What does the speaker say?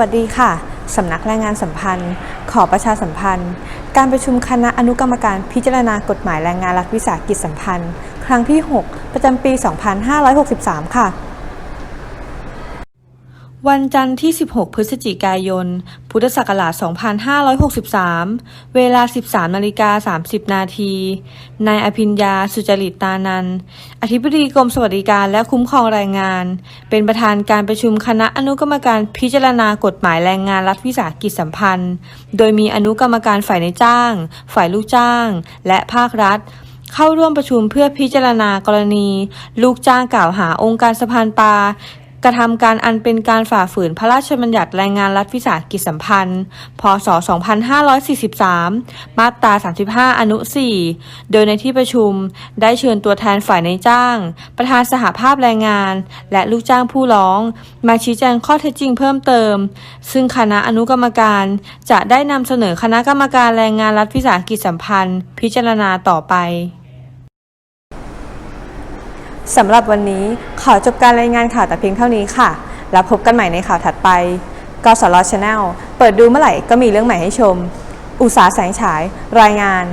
วัสดีค่ะ สำนักแรงงานสัมพันธ์ ขอประชาสัมพันธ์ การประชุมคณะอนุกรรมการพิจารณากฎหมายแรงงานรัฐวิสาหกิจสัมพันธ์ ครั้งที่ 6 ประจำปี 2563 ค่ะ วันจันทร์ที่ 16 พฤศจิกายน พุทธศักราช 2563 เวลา 13 นาฬิกา 30 นาที นายอภิญญา สุจริตตานัน อธิบดีกรมสวัสดิการและคุ้มครองแรงงาน เป็นประธานการประชุมคณะอนุกรรมการพิจารณากฎหมายแรงงานรัฐวิสาหกิจสัมพันธ์ โดยมีอนุกรรมการฝ่ายในจ้าง ฝ่ายลูกจ้าง และภาครัฐเข้าร่วมประชุมเพื่อพิจารณากรณี ลูกจ้างกล่าวหาองค์การสะพานปลา กระทำการอันเป็นการฝ่าฝืนพระราชบัญญัติแรงงานรัฐวิสาหกิจสัมพันธ์ พศ 2543 มาตรา 35 อนุ 4 โดยในที่ประชุมได้เชิญตัวแทนฝ่ายในจ้าง ประธานสหภาพแรงงาน และลูกจ้างผู้ร้อง มาชี้แจงข้อเท็จจริงเพิ่มเติม ซึ่งคณะอนุกรรมการจะได้นำเสนอคณะกรรมการแรงงานรัฐวิสาหกิจสัมพันธ์ พิจารณาต่อไปสำหรับวันนี้ ขอจบการรายงานข่าวแต่เพียงเท่านี้ค่ะ แล้วพบกันใหม่ในข่าวถัดไปกสรชาแนลเปิดดูเมื่อไหร่ก็มีเรื่องใหม่ให้ชม อุตสาห์แสงฉาย รายงาน